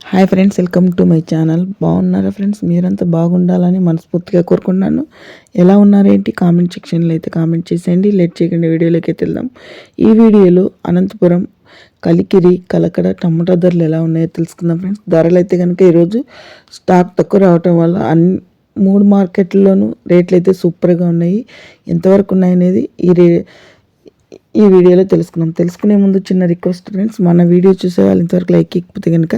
Hi friends welcome to my channel బాగున్నారా friends మీరంతా బాగుండాలని మనస్ఫూర్తిగా కోరుకున్నాను ఎలా ఉన్నారేంటి కామెంట్ సెక్షన్లో అయితే కామెంట్ చేసేయండి. లేట్ చేయకుండా వీడియోలోకి అయితే వెళ్దాం. ఈ వీడియోలో అనంతపురం కలికిరి కలకడ టమాటా ధరలు ఎలా ఉన్నాయో తెలుసుకుందాం ఫ్రెండ్స్ ధరలు అయితే కనుక ఈరోజు స్టాక్ తక్కువ రావటం వల్ల అన్ని మూడు మార్కెట్లలోనూ రేట్లు అయితే సూపర్గా ఉన్నాయి. ఎంతవరకు ఉన్నాయనేది ఈ రే ఈ వీడియోలో తెలుసుకుందాం. తెలుసుకునే ముందు చిన్న రిక్వెస్ట్ ఫ్రెండ్స్ మన వీడియో చూసే వాళ్ళు ఇంతవరకు లైక్ ఇకపోతే కనుక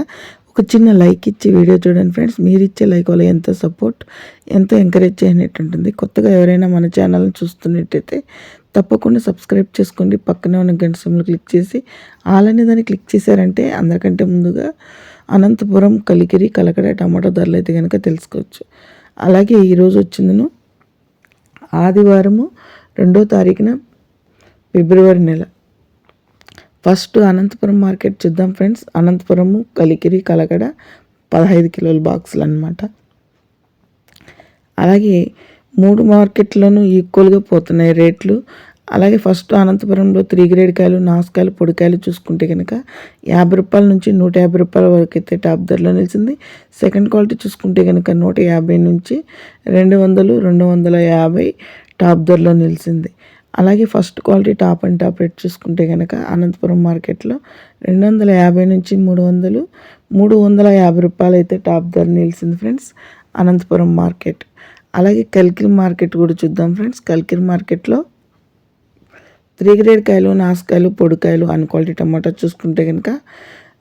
ఒక చిన్న లైక్ ఇచ్చి వీడియో చూడండి ఫ్రెండ్స్. మీరు ఇచ్చే లైక్ వల్ల ఎంత సపోర్ట్ ఎంతో ఎంకరేజ్ చేయనట్టు ఉంటుంది. కొత్తగా ఎవరైనా మన ఛానల్ని చూస్తున్నట్టయితే తప్పకుండా సబ్స్క్రైబ్ చేసుకోండి. పక్కనే ఉన్న గంట సమయంలో క్లిక్ చేసి అలానే దాన్ని క్లిక్ చేశారంటే అందరికంటే ముందుగా అనంతపురం కలికిరి కలకడ టమాటో ధరలు అయితే కనుక తెలుసుకోవచ్చు. అలాగే ఈరోజు వచ్చిందను ఆదివారము రెండో తారీఖున ఫిబ్రవరి నెల. ఫస్ట్ అనంతపురం మార్కెట్ చూద్దాం ఫ్రెండ్స్. అనంతపురము కలికిరి కలగడ పదహైదు కిలోల బాక్సులు అనమాట అలాగే మూడు మార్కెట్లోనూ ఈక్వల్గా పోతున్నాయి రేట్లు. అలాగే ఫస్ట్ అనంతపురంలో త్రీ గ్రేడ్ కాయలు నాసుకాయలు పొడికాయలు చూసుకుంటే కనుక యాభై రూపాయల నుంచి నూట యాభై రూపాయల వరకు అయితే టాప్ ధరలో నిలిచింది. సెకండ్ క్వాలిటీ చూసుకుంటే కనుక నూట యాభై నుంచి రెండు వందలు రెండు వందల యాభై టాప్ ధరలో నిలిచింది. అలాగే first quality top and top rate చూసుకుంటే కనుక అనంతపురం మార్కెట్లో రెండు వందల యాభై నుంచి మూడు వందలు మూడు వందల యాభై రూపాయలు అయితే టాప్ ధర నిలిచింది ఫ్రెండ్స్ అనంతపురం మార్కెట్. అలాగే కల్కిరి మార్కెట్ కూడా చూద్దాం ఫ్రెండ్స్. కల్కిరి మార్కెట్లో త్రీ గ్రేడ్ కాయలు నాసుకాయలు పొడికాయలు అన్ క్వాలిటీ టమాటా చూసుకుంటే కనుక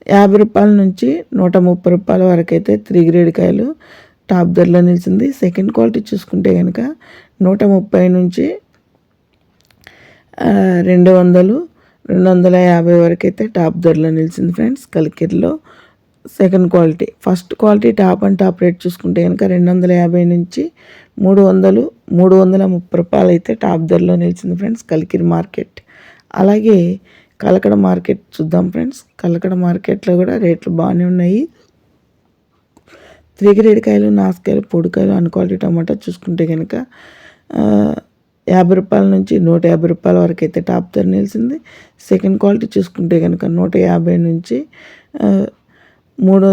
యాభై రూపాయల నుంచి నూట ముప్పై రూపాయల వరకు అయితే త్రీ గ్రేడ్ కాయలు టాప్ ధరలో నిలిచింది. సెకండ్ క్వాలిటీ చూసుకుంటే కనుక నూట ముప్పై నుంచి రెండు వందలు రెండు వందల యాభై వరకు అయితే టాప్ ధరలో నిలిచింది friends కలికిరిలో. Second quality first quality top and top rate చూసుకుంటే కనుక రెండు వందల యాభై నుంచి మూడు వందలు మూడు వందల ముప్పై రూపాయలు అయితే టాప్ ధరలో నిలిచింది ఫ్రెండ్స్ కలికిరి మార్కెట్. అలాగే కలకడ మార్కెట్ చూద్దాం ఫ్రెండ్స్. కలకడ మార్కెట్లో కూడా రేట్లు బాగానే ఉన్నాయి. త్రీ గ్రేడ్ కాయలు నాసుకాయలు పొడికాయలు అన్ క్వాలిటీ టమాటా చూసుకుంటే కనుక యాభై రూపాయల నుంచి నూట యాభై రూపాయల వరకు అయితే టాప్ ధర నిలిచింది. సెకండ్ క్వాలిటీ చూసుకుంటే కనుక నూట యాభై నుంచి మూడు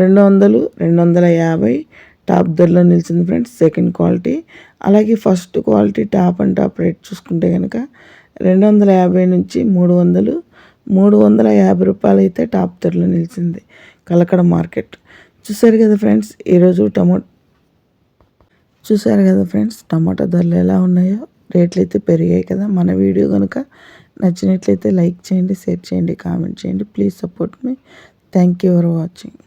రెండు వందలు రెండు వందల యాభై టాప్ ధరలో నిలిచింది ఫ్రెండ్స్ సెకండ్ క్వాలిటీ అలాగే first quality top and top rate చూసుకుంటే కనుక రెండు వందల యాభై నుంచి మూడు వందలు మూడు వందల యాభై రూపాయలు అయితే టాప్ ధరలో నిలిచింది కలకడ మార్కెట్. చూసారు కదా ఫ్రెండ్స్ ఈరోజు టమో చూసారు కదా ఫ్రెండ్స్ టమాటా ధరలు ఎలా ఉన్నాయో? రేట్లు అయితే పెరిగాయి కదా. మన వీడియో కనుక నచ్చినట్లయితే లైక్ చేయండి షేర్ చేయండి కామెంట్ చేయండి. Please support me. Thank you for watching.